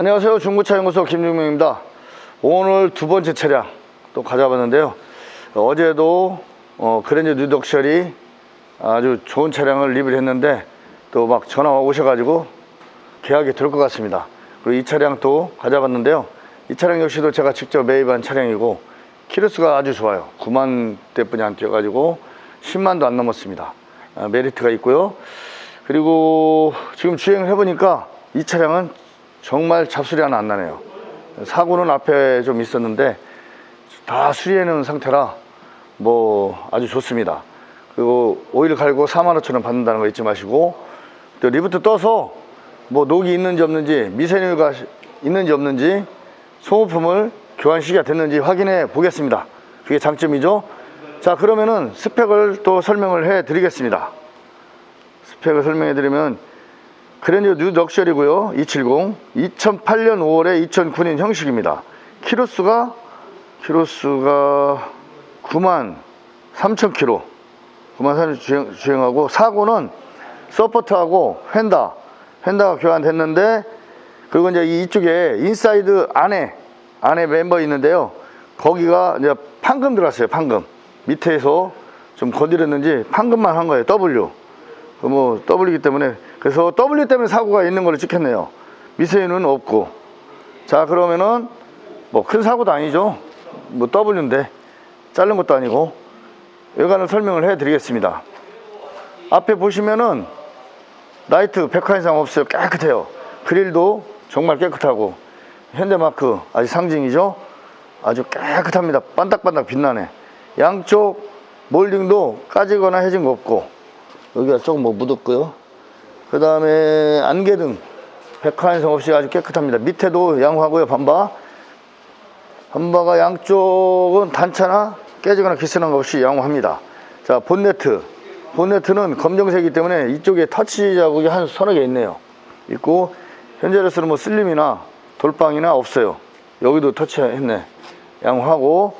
안녕하세요. 중고차연구소 김중명입니다. 오늘 두 번째 차량 또 가져봤는데요. 어제도 어, 그랜저 뉴덕셜이 아주 좋은 차량을 리뷰를 했는데 또 막 전화가 오셔가지고 계약이 될 것 같습니다. 그리고 이 차량 또 가져봤는데요. 이 차량 역시도 제가 직접 매입한 차량이고 키로수가 아주 좋아요. 9만 대뿐이 안 뛰어가지고 10만도 안 넘었습니다. 아, 메리트가 있고요. 그리고 지금 주행을 해보니까 이 차량은 정말 잡소리 하나 안 나네요. 사고는 앞에 좀 있었는데 다 수리해 놓은 상태라 뭐 아주 좋습니다. 그리고 오일 갈고 4만 5천 원 받는다는 거 잊지 마시고 또 리프트 떠서 뭐 녹이 있는지 없는지 미세누가 있는지 없는지 소모품을 교환 시기가 됐는지 확인해 보겠습니다. 그게 장점이죠. 자 그러면은 스펙을 또 설명을 해 드리겠습니다. 스펙을 설명해 드리면 그랜저 뉴 럭셔리고요. 270 2008년 5월에 2009년 형식입니다. 키로수가 키로수가 9만 3천 킬로. 9만 3천 주행, 주행하고 사고는 서포트하고 휀다. 휀다가 교환됐는데 그리고 이제 이쪽에 인사이드 안에 안에 멤버 있는데요. 거기가 이제 판금 들어갔어요 판금. 밑에서 좀 건드렸는지 판금만 한 거예요 W. 그뭐 W이기 때문에 그래서 W 때문에 사고가 있는 걸로 찍혔네요. 미세는 없고. 자 그러면은 뭐 큰 사고도 아니죠. 뭐 W인데 자른 것도 아니고 여간을 설명을 해 드리겠습니다. 앞에 보시면은 라이트 백화 이상 없어요. 깨끗해요. 그릴도 정말 깨끗하고 현대마크 아주 상징이죠. 아주 깨끗합니다. 반딱반딱 빛나네. 양쪽 몰딩도 까지거나 해진 거 없고 여기가 조금 뭐 묻었고요. 그 다음에 안개등 백화현성 없이 아주 깨끗합니다. 밑에도 양호하고요. 반바. 반바가 양쪽은 단차나 깨지거나 기스난 것 없이 양호합니다. 자 본네트. 본네트는 검정색이기 때문에 이쪽에 터치 자국이 한 서너 개 있네요. 있고 현재로서는 뭐 슬림이나 돌방이나 없어요. 여기도 터치했네. 양호하고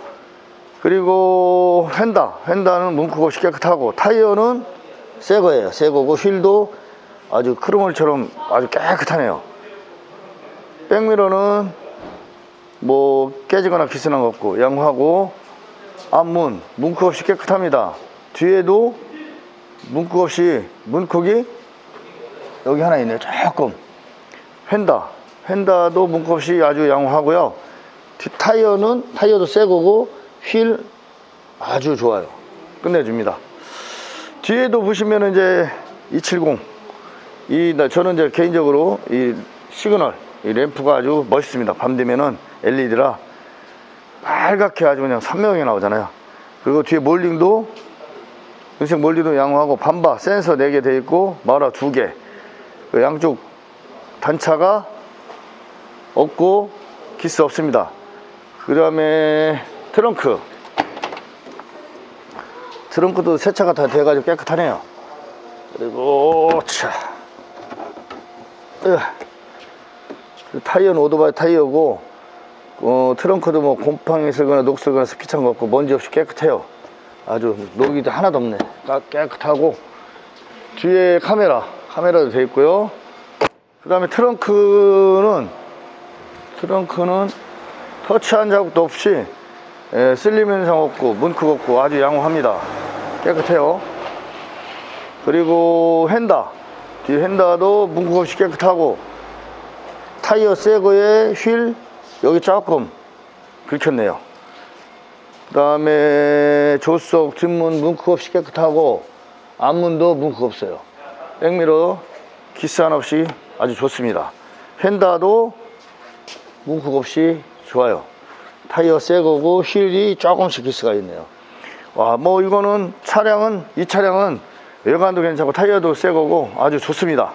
그리고 휀다. 휀다는 뭉크고 없이 깨끗하고 타이어는 새 거예요. 새 거고 휠도 아주 크로멀처럼 아주 깨끗하네요. 백미러는 뭐 깨지거나 기스난 거 없고 양호하고 앞문 문콕 없이 깨끗합니다. 뒤에도 문콕 없이 문콕이 여기 하나 있네요. 조금 휀다 휀다도 문콕 없이 아주 양호하고요. 뒤 타이어는 타이어도 새 거고 휠 아주 좋아요. 끝내줍니다. 뒤에도 보시면 이제 270. 이, 나- 저는 이제 개인적으로 이 시그널, 이 램프가 아주 멋있습니다. 밤 되면은 LED라 빨갛게 아주 그냥 선명하게 나오잖아요. 그리고 뒤에 몰딩도, 은색 몰딩도 양호하고 반바 센서 4개 돼 있고, 마라 2개. 그 양쪽 단차가 없고, 기스 없습니다. 그 다음에 트렁크. 트렁크도 세차가 다 돼가지고 깨끗하네요. 그리고 차, 타이어는 오토바이 타이어고 어, 트렁크도 뭐 곰팡이 쓰거나 녹 쓰거나 스키 찬거 없고 먼지 없이 깨끗해요. 아주 녹이도 하나도 없네. 까- 깨끗하고 뒤에 카메라 카메라도 돼 있고요. 그 다음에 트렁크는 트렁크는 터치한 자국도 없이 예, 쓸림 현상 없고 문크 없고 아주 양호합니다. 깨끗해요. 그리고 핸다 뒤 핸다도 문크 없이 깨끗하고 타이어 새거에 휠 여기 조금 긁혔네요. 그 다음에 조수석 뒷문 문크 없이 깨끗하고 앞문도 문크 없어요. 백미러 기스 하나 없이 아주 좋습니다. 휀다도 문크 없이 좋아요. 타이어 새 거고 휠이 조금씩 기스가 있네요. 와, 뭐 이거는 차량은 이 차량은 외관도 괜찮고 타이어도 새 거고 아주 좋습니다.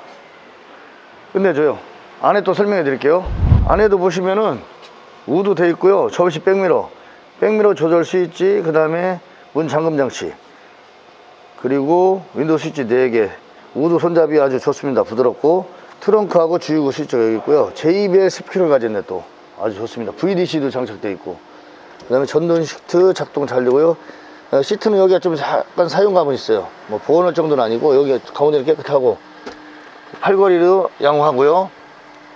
끝내줘요. 안에 또 설명해 드릴게요. 안에도 보시면은 우드 돼 있고요. 접시 백미러, 백미러 조절 스위치, 그 다음에 문 잠금 장치, 그리고 윈도우 스위치 4개, 우드 손잡이 아주 좋습니다. 부드럽고 트렁크하고 주유구 스위치가 여기 있고요. JBL 10kg 가졌네 또 아주 좋습니다. VDC도 장착되어 있고 그 다음에 전동 시트 작동 잘 되고요. 어, 시트는 여기가 좀 약간 사용감은 있어요. 뭐 보온할 정도는 아니고 여기 가운데는 깨끗하고 팔걸이도 양호하고요.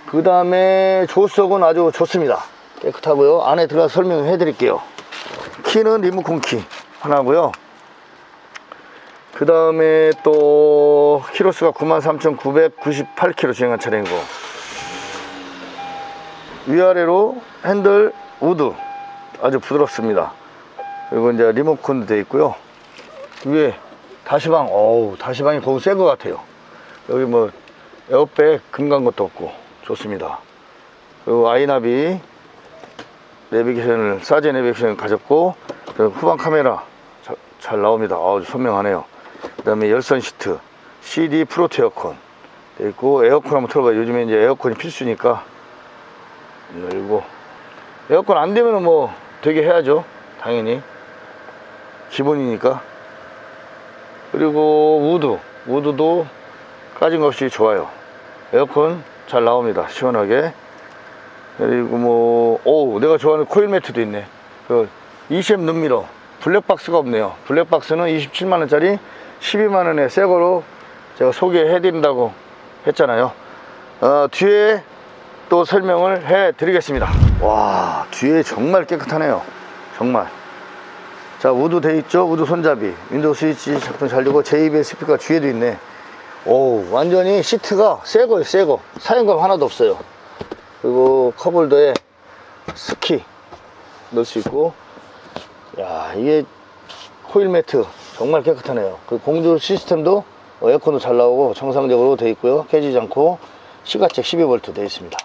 그 다음에 조석은 아주 좋습니다. 깨끗하고요. 안에 들어가서 설명해 드릴게요. 키는 리모컨 키 하나고요. 그 다음에 또 키로수가 93,998km 주행한 차량이고 위아래로 핸들 우드 아주 부드럽습니다. 그리고 이제 리모컨도 되어 있고요. 위에 다시방, 어우, 다시방이 거의 센것 같아요. 여기 뭐 에어백 금간 것도 없고 좋습니다. 그리고 아이나비 내비게이션을 사제 내비게이션을 가졌고 후방 카메라 자- 잘 나옵니다. 아주 선명하네요. 그 다음에 열선 시트, CD 프로트 에어컨 돼 있고 에어컨 한번 틀어봐요. 요즘에 이제 에어컨이 필수니까 열고 에어컨 안 되면은 뭐 되게 해야죠. 당연히 기본이니까. 그리고 우드, 우드도 까진 것 없이 좋아요. 에어컨 잘 나옵니다. 시원하게. 그리고 뭐, 오, 내가 좋아하는 코일 매트도 있네. 그, ECM 눈미러. 블랙박스가 없네요. 블랙박스는 27만원짜리 12만원에 새 거로 제가 소개해 드린다고 했잖아요. 어, 뒤에 또 설명을 해 드리겠습니다. 와, 뒤에 정말 깨끗하네요. 정말. 자, 우드 돼 있죠? 우드 손잡이. 윈도우 스위치 작동 잘 되고, JBL 스피커 뒤에도 있네. 오, 완전히 시트가 새 거예요, 새 거. 사용감 하나도 없어요. 그리고 컵홀더에 스키 넣을 수 있고, 야, 이게 코일 매트 정말 깨끗하네요. 그 공조 시스템도 에어컨도 잘 나오고 정상적으로 돼 있고요. 깨지지 않고 시가책 12V 돼 있습니다.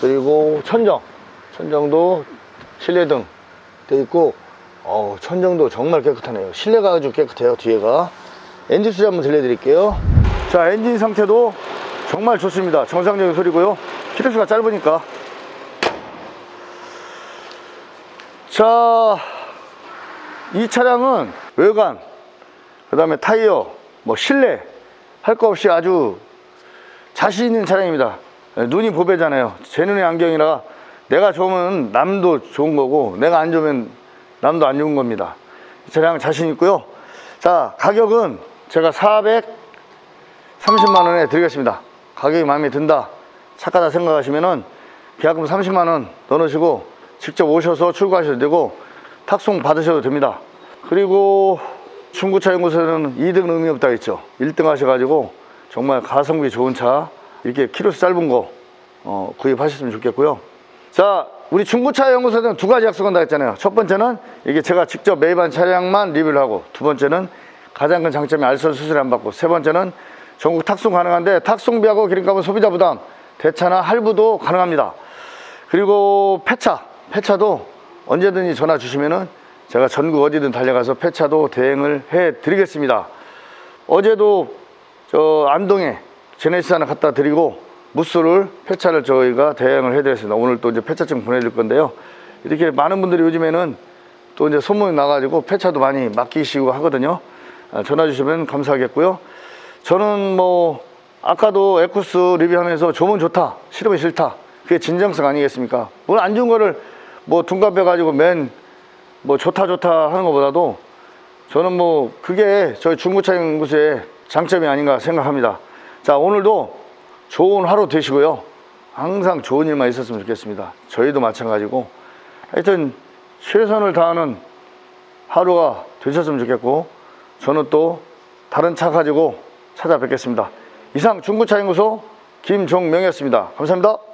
그리고 천정, 천정도 실내등 돼 있고, 어우, 천정도 정말 깨끗하네요. 실내가 아주 깨끗해요, 뒤에가. 엔진 소리 한번 들려드릴게요. 자, 엔진 상태도 정말 좋습니다. 정상적인 소리고요. 키로수가 짧으니까. 자, 이 차량은 외관, 그 다음에 타이어, 뭐 실내, 할 거 없이 아주 자신 있는 차량입니다. 눈이 보배잖아요. 제 눈의 안경이라 내가 좋으면 남도 좋은 거고 내가 안 좋으면 남도 안 좋은 겁니다. 이 차량 자신 있고요. 자, 가격은 제가 430만 원에 드리겠습니다. 가격이 마음에 든다. 착하다 생각하시면은 계약금 30만 원 넣어놓으시고 직접 오셔서 출고하셔도 되고 탁송 받으셔도 됩니다. 그리고 중고차 연구소는 2등은 의미 없다 했죠. 1등 하셔가지고 정말 가성비 좋은 차 이렇게 키로수 짧은 거 어, 구입하셨으면 좋겠고요. 자, 우리 중고차 연구소는 두 가지 약속한다 했잖아요. 첫 번째는 이게 제가 직접 매입한 차량만 리뷰를 하고 두 번째는 가장 큰 장점이 알선 수수료 안 받고 세 번째는 전국 탁송 가능한데 탁송비하고 기름값은 소비자 부담 대차나 할부도 가능합니다. 그리고 폐차, 폐차도 언제든지 전화 주시면은 제가 전국 어디든 달려가서 폐차도 대행을 해 드리겠습니다. 어제도 저 안동에 제네시스 하나 갖다 드리고 무스를 폐차를 저희가 대행을 해드렸습니다. 오늘 또 이제 폐차증 보내드릴 건데요. 이렇게 많은 분들이 요즘에는 또 이제 소문이 나가지고 폐차도 많이 맡기시고 하거든요. 아, 전화 주시면 감사하겠고요. 저는 뭐 아까도 에쿠스 리뷰하면서 좋으면 좋다, 싫으면 싫다. 그게 진정성 아니겠습니까? 뭘안 좋은 거를 뭐 둔갑해 가지고 맨 뭐 좋다 좋다 하는 것보다도 저는 뭐 그게 저희 중고차 연구소의 장점이 아닌가 생각합니다. 자 오늘도 좋은 하루 되시고요. 항상 좋은 일만 있었으면 좋겠습니다. 저희도 마찬가지고 하여튼 최선을 다하는 하루가 되셨으면 좋겠고 저는 또 다른 차 가지고 찾아뵙겠습니다. 이상 중고차 연구소 김종명이었습니다. 감사합니다.